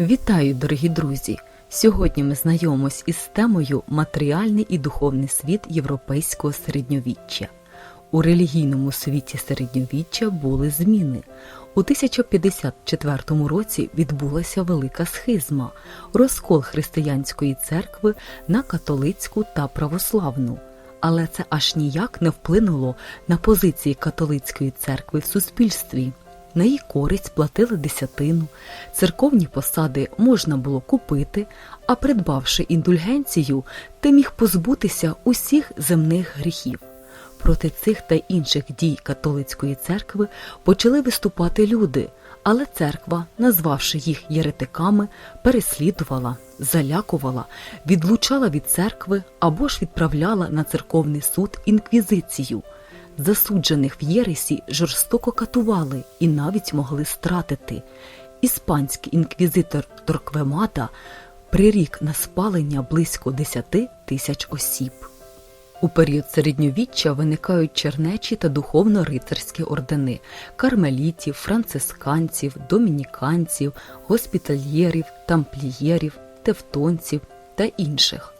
Вітаю, дорогі друзі! Сьогодні ми знайомимось із темою Матеріальний і духовний світ європейського середньовіччя. У релігійному світі середньовіччя були зміни. У 1054 році відбулася велика схизма, розкол християнської церкви на католицьку та православну. Але це аж ніяк не вплинуло на позиції католицької церкви в суспільстві. На її користь платили десятину, церковні посади можна було купити, а придбавши індульгенцію, ти міг позбутися усіх земних гріхів. Проти цих та інших дій католицької церкви почали виступати люди, але церква, назвавши їх єретиками, переслідувала, залякувала, відлучала від церкви або ж відправляла на церковний суд інквізицію. Засуджених в Єресі жорстоко катували і навіть могли стратити. Іспанський інквізитор Торквемада прирік на спалення близько 10 тисяч осіб. У період середньовіччя виникають чернечі та духовно-рицарські ордени кармелітів, францисканців, домініканців, госпітальєрів, тамплієрів, тевтонців та інших.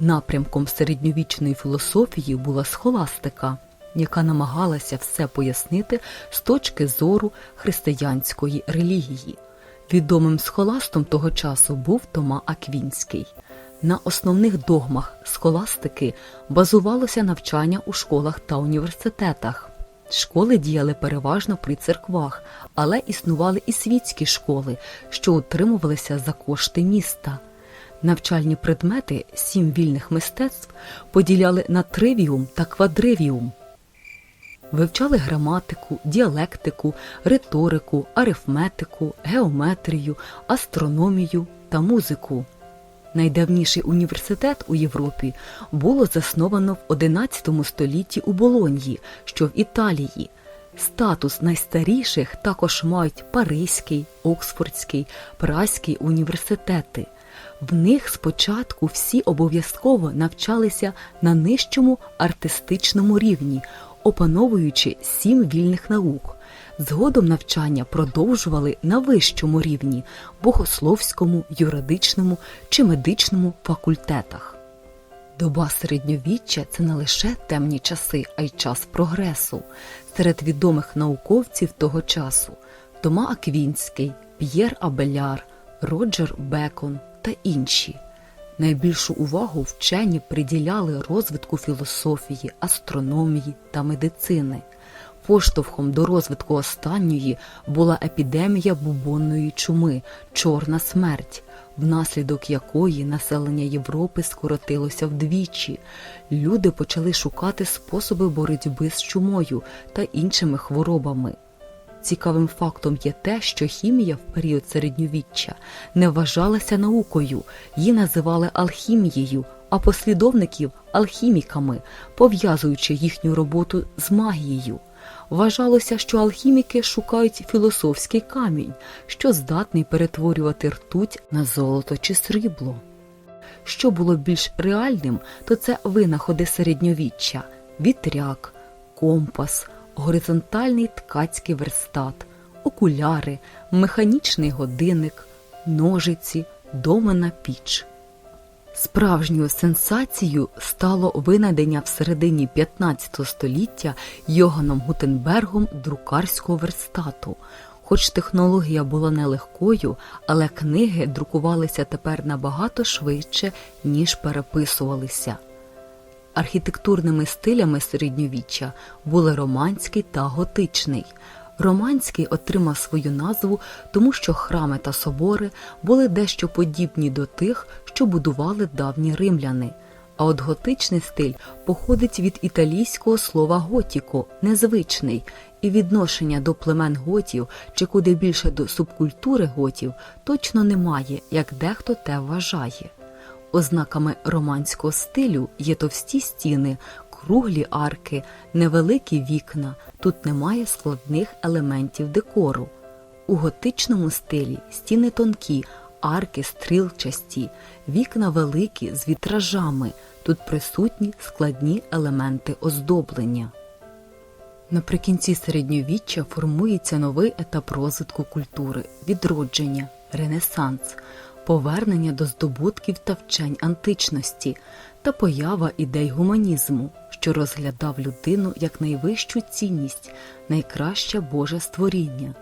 Напрямком середньовічної філософії була схоластика, яка намагалася все пояснити з точки зору християнської релігії. Відомим схоластом того часу був Тома Аквінський. На основних догмах схоластики базувалося навчання у школах та університетах. Школи діяли переважно при церквах, але існували і світські школи, що утримувалися за кошти міста. Навчальні предмети сім вільних мистецтв поділяли на тривіум та квадривіум. Вивчали граматику, діалектику, риторику, арифметику, геометрію, астрономію та музику. Найдавніший університет у Європі було засновано в XI столітті у Болоньї, що в Італії. Статус найстаріших також мають Паризький, Оксфордський, Празький університети. В них спочатку всі обов'язково навчалися на нижчому артистичному рівні, опановуючи сім вільних наук. Згодом навчання продовжували на вищому рівні богословському, юридичному чи медичному факультетах. Доба середньовіччя це не лише темні часи, а й час прогресу. Серед відомих науковців того часу Тома Аквінський, П'єр Абеляр, Роджер Бекон та інші. Найбільшу увагу вчені приділяли розвитку філософії, астрономії та медицини. Поштовхом до розвитку останньої була епідемія бубонної чуми, чорна смерть, внаслідок якої населення Європи скоротилося вдвічі. Люди почали шукати способи боротьби з чумою та іншими хворобами. Цікавим фактом є те, що хімія в період середньовіччя не вважалася наукою, її називали алхімією, а послідовників алхіміками, пов'язуючи їхню роботу з магією. Вважалося, що алхіміки шукають філософський камінь, що здатний перетворювати ртуть на золото чи срібло. Що було більш реальним, то це винаходи середньовіччя, вітряк, компас, горизонтальний ткацький верстат, окуляри, механічний годинник, ножиці, домана піч. Справжньою сенсацією стало винайдення в середині 15 століття Йоганом Гутенбергом друкарського верстату. Хоч технологія була нелегкою, але книги друкувалися тепер набагато швидше, ніж переписувалися. Архітектурними стилями середньовіччя були романський та готичний. Романський отримав свою назву, тому що храми та собори були дещо подібні до тих, що будували давні римляни. А от готичний стиль походить від італійського слова готіко, незвичний, і відношення до племен готів чи куди більше до субкультури готів точно немає, як дехто те вважає. Ознаками романського стилю є товсті стіни, круглі арки, невеликі вікна. Тут немає складних елементів декору. У готичному стилі стіни тонкі, арки стрілчасті, вікна великі з вітражами. Тут присутні складні елементи оздоблення. Наприкінці середньовіччя формується новий етап розвитку культури відродження. Ренесанс, повернення до здобутків та вчень античності та поява ідей гуманізму, що розглядав людину як найвищу цінність, найкраще Боже створіння.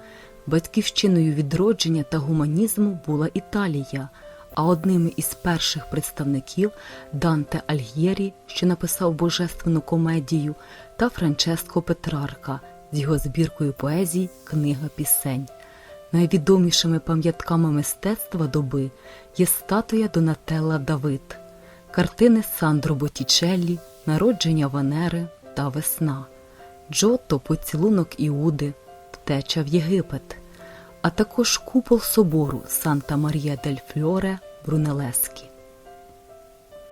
Батьківщиною відродження та гуманізму була Італія, а одним із перших представників Данте Альєрі, що написав божественну комедію, та Франческо Петрарка з його збіркою поезій Книга пісень. Найвідомішими пам'ятками мистецтва доби є статуя Донателла Давид, картини Сандро Боттічеллі, Народження Венери та Весна, Джотто Поцілунок Іуди, Втеча в Єгипет, а також купол собору Санта Марія дель Фльоре Брунелескі.